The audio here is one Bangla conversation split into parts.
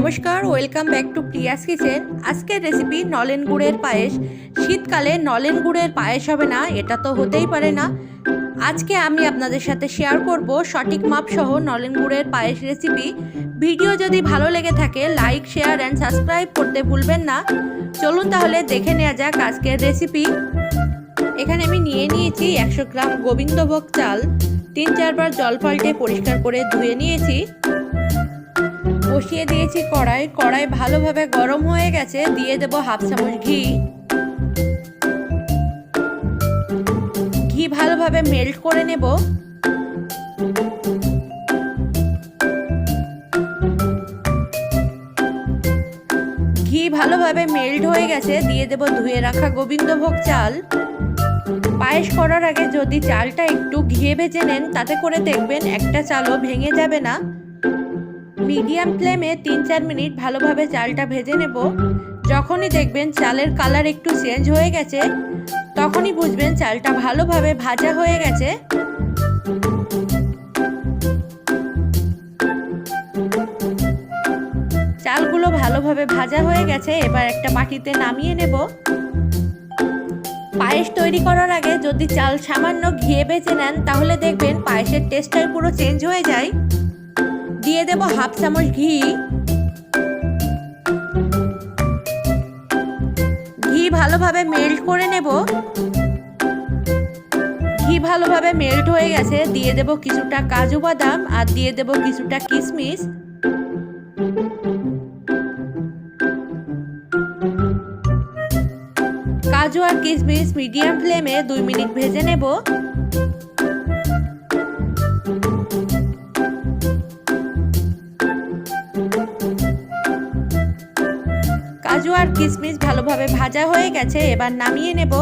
নমস্কার welcome back to Priya's kitchen আজকের রেসিপি নলেন গুড়ের পায়েস। শীতকালে নলেন গুড়ের পায়েস হবে না, এটা তো হতেই পারে না। আজকে আমি আপনাদের সাথে শেয়ার করব সঠিক মাপ সহ নলেন গুড়ের পায়েস রেসিপি ভিডিও যদি ভালো লেগে থাকে লাইক শেয়ার অ্যান্ড সাবস্ক্রাইব করতে ভুলবেন না। চলুন তাহলে দেখে নেওয়া যাক আজকের রেসিপি এখানে আমি নিয়ে নিয়েছি একশো গ্রাম গোবিন্দভোগ চাল। তিন চারবার জল পাল্টে পরিষ্কার করে ধুয়ে নিয়েছি। বসিয়ে দিয়েছি কড়াই। কড়াই ভালোভাবে গরম হয়ে গেছে, দিয়ে দেব হাফ চামচ ঘি। ঘি ভালোভাবে মেল্ট করে নেব। ঘি ভালোভাবে মেল্ট হয়ে গেছে, দিয়ে দেব ধুয়ে রাখা গোবিন্দভোগ চাল। পায়েস করার আগে যদি চালটা একটু ঘিয়ে ভেজে নেন, তাতে করে দেখবেন একটা চালও ভেঙে যাবে না। মিডিয়াম ফ্লেমে তিন চার মিনিট ভালোভাবে চালটা ভেজে নেব। যখনই দেখবেন চালের কালার একটু চেঞ্জ হয়ে গেছে, তখনই বুঝবেন চালটা ভালোভাবে ভাজা হয়ে গেছে। চালগুলো ভালোভাবে ভাজা হয়ে গেছে, এবার একটা বাটিতে নামিয়ে নেব। পায়েস তৈরি করার আগে যদি চাল সামান্য ঘিয়ে বেঁচে নেন, তাহলে দেখবেন পায়েসের টেস্টটাই পুরো চেঞ্জ হয়ে যায়। দিয়ে দেব হাফ চামচ ঘি। ঘি ভালোভাবে মেল্ট করে নেব। ঘি ভালোভাবে মেল্ট হয়ে গেছে। দিয়ে দেব কিছুটা কাজু বাদাম আর দিয়ে দেব কিছুটা কিশমিশ কাজু আর কিশমিশ মিডিয়াম ফ্লেমে দুই মিনিট ভেজে নেব। কাজু আর কিশমিশ ভালোভাবে ভাজা হয়ে গেছে, এবার নামিয়ে নেব।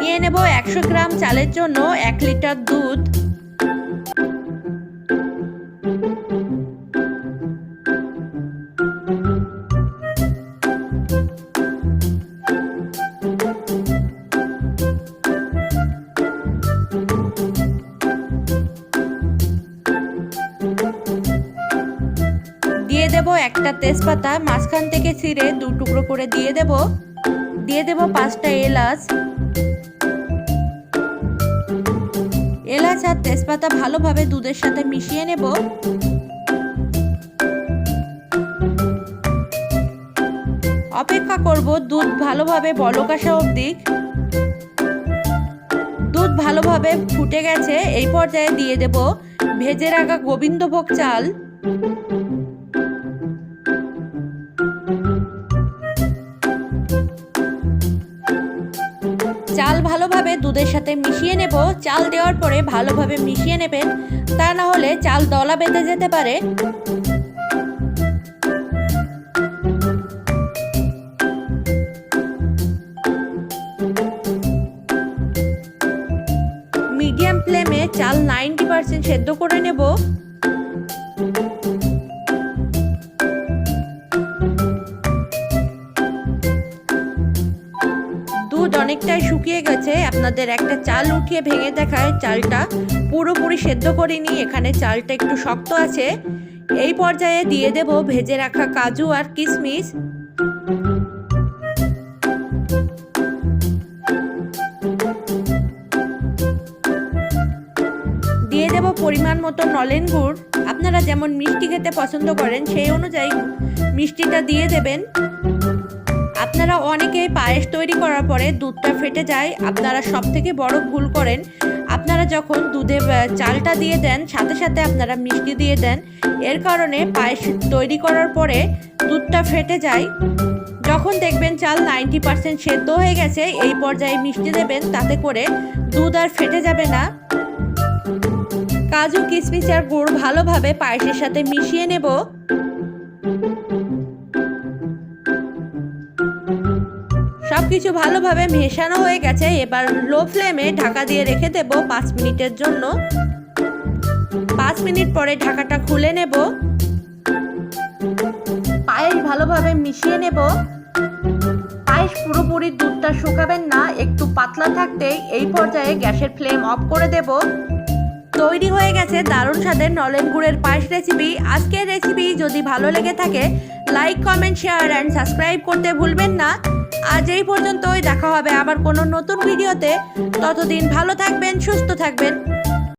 নিয়ে নেব একশো গ্রাম চালের জন্য এক লিটার দুধ। দেব একটা তেজপাতা, মাঝখান থেকে ছিঁড়ে দু টুকরো করে দিয়ে দেব। দিয়ে দেব পাঁচটা এলাচ। এলাচ আর তেজপাতা ভালোভাবে দুধের সাথে মিশিয়ে নেব। অপেক্ষা করব দুধ ভালোভাবে বলক আসা অবধি। দুধ ভালোভাবে ফুটে গেছে, এই পর্যায়ে দিয়ে দেব ভেজে রাখা গোবিন্দভোগ চাল। ভালোভাবে দুধের সাথে মিশিয়ে নেব। চাল দেওয়ার পরে ভালোভাবে মিশিয়ে নেবেন। তা না হলে চাল দলা বেঁধে যেতে পারে। মিডিয়াম ফ্লেমে চাল নাইনটি পার্সেন্ট সেদ্ধ করে নেব। অনেকটাই শুকিয়ে গেছে। আপনাদের একটা চাল উঠিয়ে ভেঙে দেখায় চালটা। পুরোপুরি সেদ্ধ করিনি এখানে চালটা একটু শক্ত আছে। এই পর্যায়ে দিয়ে দেব ভেজে রাখা কাজু আর কিশমিশ। দিয়ে দেব পরিমাণ মতো নলেন গুড়। আপনারা যেমন মিষ্টি খেতে পছন্দ করেন, সেই অনুযায়ী মিষ্টিটা দিয়ে দেবেন। আপনারা অনেকে পায়েস তৈরি করার পরে দুধটা ফেটে যায়। আপনারা সব থেকে বড় ভুল করেন। আপনারা যখন দুধে চালটা দিয়ে দেন, সাথে সাথে আপনারা মিষ্টি দিয়ে দেন, এর কারণে পায়েস তৈরি করার পরে দুধটা ফেটে যায়। যখন দেখবেন চাল নাইনটি পার্সেন্ট সেদ্ধ হয়ে গেছে, এই পর্যায়ে মিষ্টি দেবেন, তাতে করে দুধ আর ফেটে যাবে না। কাজু কিশমিশ আর গুড় ভালোভাবে পায়েসের সাথে মিশিয়ে নেব। সবকিছু ভালোভাবে মেশানো হয়ে গেছে, এবার লো ফ্লেমে ঢাকা দিয়ে রেখে দেব পাঁচ মিনিটের জন্য। পাঁচ মিনিট পরে ঢাকাটা খুলে নেব। পায়েস ভালোভাবে মিশিয়ে নেব। পায়েস পুরোপুরি দুধটা শুকাবেন না, একটু পাতলা থাকতেই এই পর্যায়ে গ্যাসের ফ্লেম অফ করে দেব। তৈরি হয়ে গেছে দারুণ স্বাদের নলেন গুড়ের পায়েস রেসিপি আজকের রেসিপি যদি ভালো লেগে থাকে like comment share and subscribe করতে ভুলবেন না। আজ এই পর্যন্তই দেখা হবে আবার কোনো নতুন ভিডিওতে। ততদিন ভালো থাকবেন সুস্থ থাকবেন।